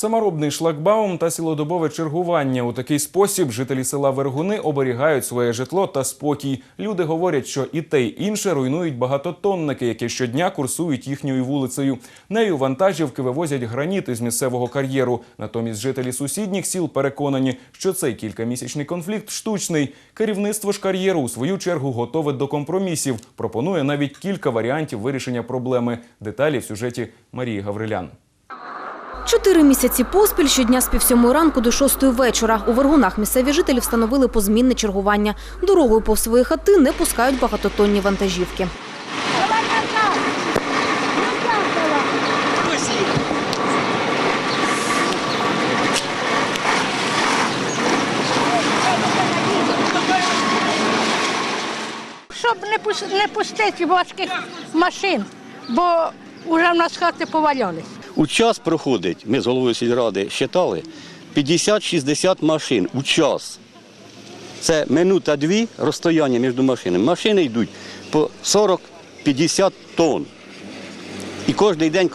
Саморобний шлагбаум та цілодобове чергування. У такий спосіб жителі села Вергуни оберігають своє житло та спокій. Люди говорять, що і те, й інше руйнують багатотонники, які щодня курсують їхньою вулицею. Нею вантажівки вивозять граніт із місцевого кар'єру. Натомість жителі сусідніх сіл переконані, що цей кількамісячний конфлікт штучний. Керівництво ж кар'єру у свою чергу готове до компромісів. Пропонує навіть кілька варіантів вирішення проблеми. Деталі в сюжеті Марії Гаврилян. Чотири місяці поспіль щодня з півсьомої ранку до шостої вечора. У Вергунах місцеві жителі встановили позмінне чергування. Дорогою повз свої хати не пускають багатотонні вантажівки. щоб не пустити важких машин, бо вже в нас хати повалялись. У час проходить, ми з головою сільради считали, 50-60 машин у час. Це минута-дві розстояння між машинами. Машини йдуть по 40-50 тонн. І кожен день,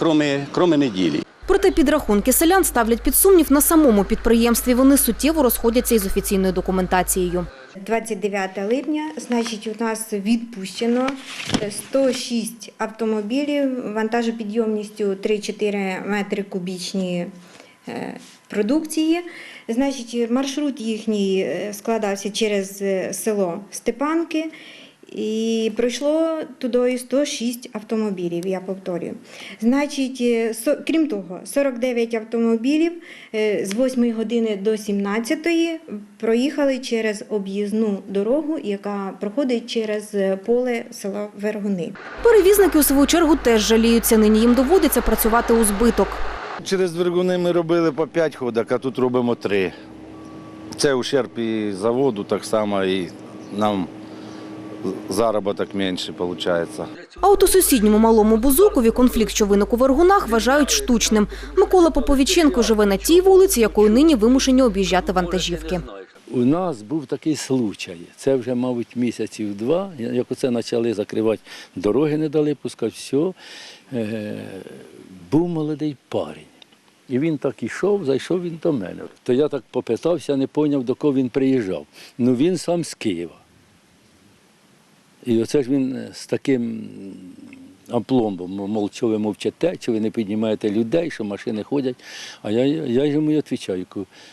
кроме неділі. Проте підрахунки селян ставлять під сумнів на самому підприємстві. Вони суттєво розходяться із офіційною документацією. 29 липня, значить, у нас відпущено 106 автомобілів вантажопідйомністю 3-4 метри кубічні е, продукції. Значить, маршрут їхній е, складався через е, село Степанки. І пройшло туди 106 автомобілів, я повторюю. Значить, е, со- крім того, 49 автомобілів е, з 8 години до 17 проїхали через об'їзну дорогу, яка проходить через е, поле села Вергуни. Перевізники у свою чергу теж жаліються. Нині їм доводиться працювати у збиток. Через двигуни ми робили по 5 ходок, а тут робимо 3. Це ущерб і заводу так само, і нам заробіток менше виходить. А от у сусідньому малому Бузукові конфлікт, що виник у Вергунах, вважають штучним. Микола Поповіченко живе на тій вулиці, якою нині вимушені об'їжджати вантажівки. У нас був такий случай. Це вже, мабуть, місяців два. Як оце почали закривати дороги, не дали пускати, все. Е, був молодий парень. І він так ішов, зайшов він до мене. То я так попитався, не зрозумів, до кого він приїжджав. Ну він сам з Києва. І оце ж він з таким апломбом, мов, що ви мовчите, що ви не піднімаєте людей, що машини ходять. А я, я йому і відповідаю,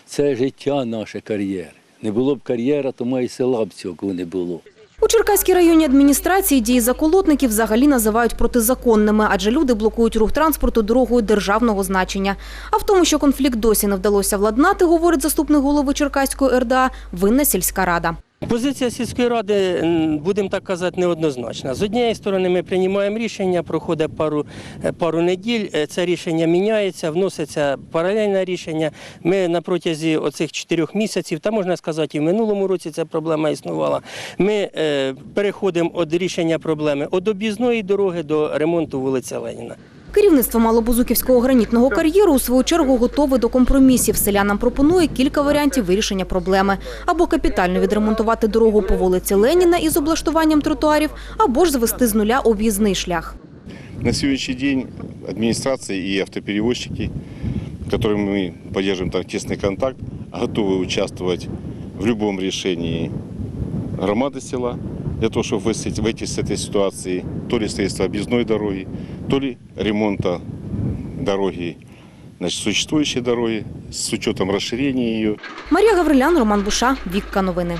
це життя наше кар'єри. Не було б кар'єра, то і села б цього не було. У Черкаській районній адміністрації дії заколотників взагалі називають протизаконними, адже люди блокують рух транспорту дорогою державного значення. А в тому, що конфлікт досі не вдалося владнати, говорить заступник голови Черкаської РДА, винна сільська рада. Позиція сільської ради, будемо так казати, неоднозначна. З однієї сторони, ми приймаємо рішення, проходить пару, е, пару неділь, е, це рішення міняється, вноситься паралельне рішення. Ми на протязі оцих чотирьох місяців, та можна сказати, і в минулому році ця проблема існувала. Ми е, переходимо від рішення проблеми від об'їзної дороги до ремонту вулиці Леніна. Керівництво Малобузуківського гранітного кар'єру у свою чергу готове до компромісів. Селянам пропонує кілька варіантів вирішення проблеми. Або капітально відремонтувати дорогу по вулиці Леніна із облаштуванням тротуарів, або ж звести з нуля об'їзний шлях. На сегодняшний день администрация и автоперевозчики, с которыми мы поддерживаем так тесный контакт, готовы участвовать в любом решении громады села для того, чтобы выйти, выйти с этой ситуации, то ли строительство объездной дороги, то ли ремонта дороги, значит, существующей дороги с учетом расширения ее. Марія Гаврилян, Роман Буша, Вікка Новини.